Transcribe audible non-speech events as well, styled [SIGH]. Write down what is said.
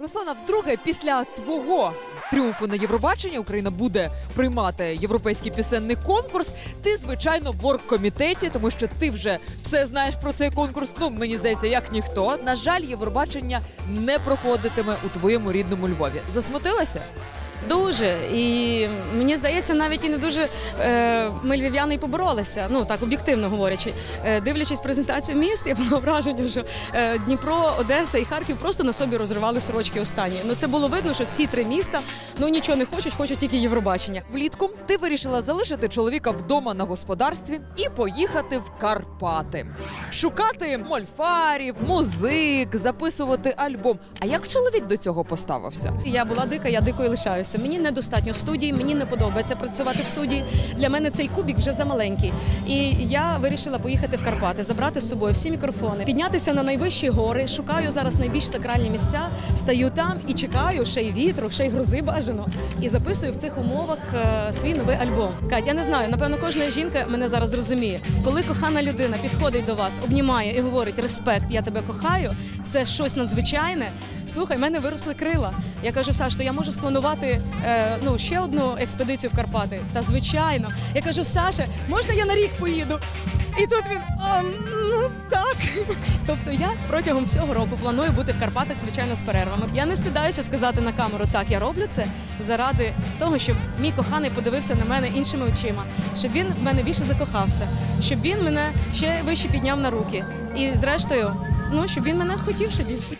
Руслана, вдруге, після твого тріумфу на Євробаченні Україна буде приймати європейський пісенний конкурс. Ти, звичайно, в оргкомітеті, тому що ти вже все знаєш про цей конкурс. Ну мені здається, як ніхто. На жаль, Євробачення не проходитиме у твоєму рідному Львові. Засмутилася? Дуже. І мені здається, навіть і не дуже е, ми львів'яни і поборолися. Ну так об'єктивно говорячи. Е, дивлячись презентацію міст, я була [LAUGHS] враження, що е, Дніпро, Одеса і Харків просто на собі розривали сорочки останні. Ну це було видно, що ці три міста ну нічого не хочуть, хочуть тільки Євробачення. Влітку ти вирішила залишити чоловіка вдома на господарстві і поїхати в Карпати, шукати мольфарів, музик, записувати альбом. А як чоловік до цього поставився? Я була дика, я дикою лишаюся. Мені недостатньо студії, мені не подобається працювати в студії. Для мене цей кубік вже замаленький. І я вирішила поїхати в Карпати, забрати з собою всі мікрофони, піднятися на найвищі гори. Шукаю зараз найбільш сакральні місця, стаю там і чекаю ще й вітру, ще й грози бажано. І записую в цих умовах е, свій новий альбом. Кать, я не знаю, напевно, кожна жінка мене зараз розуміє. Коли кохана людина підходить до вас, обнімає і говорить респект, я тебе кохаю. Це щось надзвичайне. Слухай, в мене виросли крила. Я кажу, Саш, то я можу спланувати е, ну ще одну експедицію в Карпати. Та звичайно. Я кажу, Саша, можна я на рік поїду? І тут він «А, ну так. Тобто я протягом всього року планую бути в Карпатах, звичайно, з перервами. Я не стидаюся сказати на камеру, так я роблю це заради того, щоб мій коханий подивився на мене іншими очима, щоб він в мене більше закохався, щоб він мене ще вище підняв на руки. І зрештою, ну щоб він мене хотів ще більше.